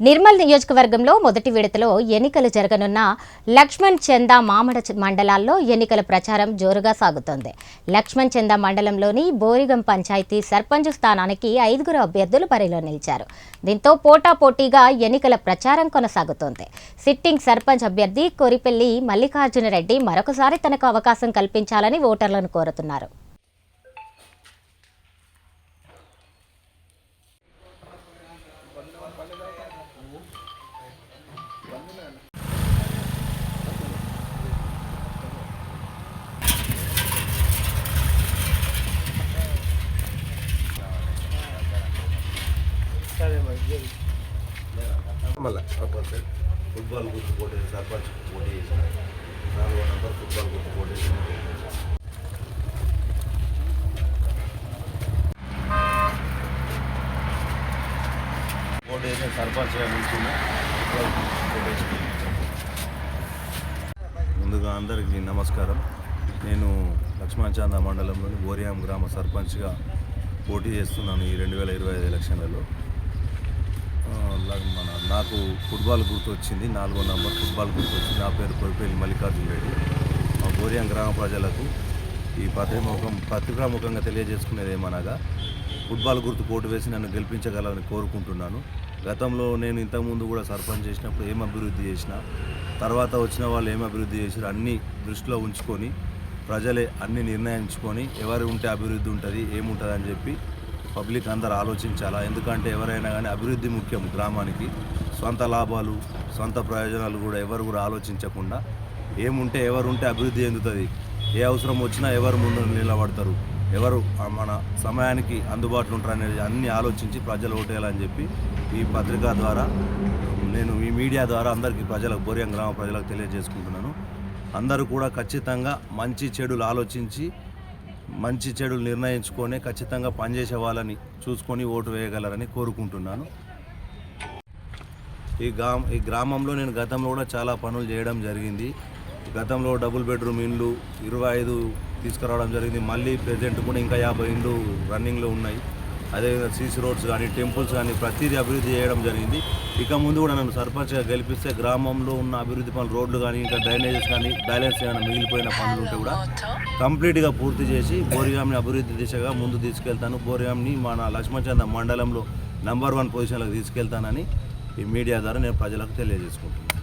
నిర్మల్ నియోజకవర్గంలో మొదటి విడతలో ఎన్నికలు జరగనున్న లక్ష్మణ్ చందా మామడ మండలాల్లో ఎన్నికల ప్రచారం జోరుగా సాగుతోంది. లక్ష్మణ్ చందా మండలంలోని బోరిగం పంచాయతీ సర్పంచ్ స్థానానికి ఐదుగురు అభ్యర్థులు బరిలో నిలిచారు. దీంతో పోటాపోటీగా ఎన్నికల ప్రచారం కొనసాగుతోంది. సిట్టింగ్ సర్పంచ్ అభ్యర్థి కొరిపెల్లి మల్లికార్జునరెడ్డి మరొకసారి తనకు అవకాశం కల్పించాలని ఓటర్లను కోరుతున్నారు. మళ్ళీ. ఫుట్బాల్ గుర్తు పోటీ సర్పంచ్ పోటీ చేసిన. నాలుగో నంబర్ ఫుట్బాల్ గుర్తు పోటీ చేసిన. పోటీ చేసిన ఫుట్బాల్ ముందుగా అందరికీ నమస్కారం. నేను లక్ష్మణచాంద మండలంలోని ఓరియాం గ్రామ సర్పంచ్గా పోటీ చేస్తున్నాను ఈ రెండు వేల ఇరవై ఐదు ఎలక్షన్లలో. నాకు ఫుట్బాల్ గుర్తు వచ్చింది నాలుగో నంబర్ ఫుట్బాల్ గుర్తొచ్చింది. నా పేరు కొరిపేలి మల్లికార్జున రెడ్డి. మా గోరియం గ్రామ ప్రజలకు ఈ పత్రిముఖం పత్రికాముఖంగా తెలియజేసుకునేది ఏమనగా ఫుట్బాల్ గుర్తు పోటు వేసి నన్ను గెలిపించగలని కోరుకుంటున్నాను. గతంలో నేను ఇంతకుముందు కూడా సర్పంచ్ చేసినప్పుడు ఏం అభివృద్ధి చేసినా తర్వాత వచ్చిన వాళ్ళు ఏం అభివృద్ధి చేసినా అన్నీ దృష్టిలో ఉంచుకొని ప్రజలే అన్ని నిర్ణయించుకొని ఎవరు ఉంటే అభివృద్ధి ఉంటుంది ఏముంటుంది అని చెప్పి పబ్లిక్ అందరు ఆలోచించాలా? ఎందుకంటే ఎవరైనా కానీ అభివృద్ధి ముఖ్యం గ్రామానికి. సొంత లాభాలు సొంత ప్రయోజనాలు కూడా ఎవరు కూడా ఆలోచించకుండా ఏముంటే ఎవరు ఉంటే అభివృద్ధి చెందుతుంది. ఏ అవసరం వచ్చినా ఎవరు ముందు నిలబడతారు. ఎవరు మన సమయానికి అందుబాటులో ఉంటారు అనేది అన్ని ఆలోచించి ప్రజలు ఓటేయాలని చెప్పి ఈ పత్రిక ద్వారా నేను ఈ మీడియా ద్వారా అందరికీ ప్రజలకు బోరియం గ్రామ ప్రజలకు తెలియజేసుకుంటున్నాను. అందరూ కూడా ఖచ్చితంగా మంచి చెడులు ఆలోచించి మంచి చెడులు నిర్ణయించుకొని ఖచ్చితంగా పనిచేసే వాళ్ళని చూసుకొని ఓటు వేయగలరని కోరుకుంటున్నాను. ఈ గా ఈ గ్రామంలో నేను గతంలో కూడా చాలా పనులు చేయడం జరిగింది. గతంలో డబుల్ బెడ్రూమ్ ఇండ్లు ఇరవై ఐదు తీసుకురావడం జరిగింది. మళ్ళీ ప్రజెంట్ కూడా ఇంకా యాభై ఇండ్లు రన్నింగ్లో ఉన్నాయి. అదేవిధంగా సీసీ రోడ్స్ కానీ టెంపుల్స్ కానీ ప్రతిదీ అభివృద్ధి చేయడం జరిగింది. ఇక ముందు కూడా నన్ను సర్పంచ్గా గెలిపిస్తే గ్రామంలో ఉన్న అభివృద్ధి పనులు రోడ్లు కానీ ఇంకా డ్రైనేజెస్ కానీ బ్యాలెన్స్ ఏమైనా మిగిలిపోయిన పనులు ఉంటే కూడా కంప్లీట్గా పూర్తి చేసి బోరిగామిని అభివృద్ధి దిశగా ముందు తీసుకెళ్తాను. బోరిగామిని మన లక్ష్మణచంద మండలంలో నంబర్ వన్ పొజిషన్లోకి తీసుకెళ్తానని ఈ మీడియా ద్వారా నేను ప్రజలకు తెలియజేసుకుంటున్నాను.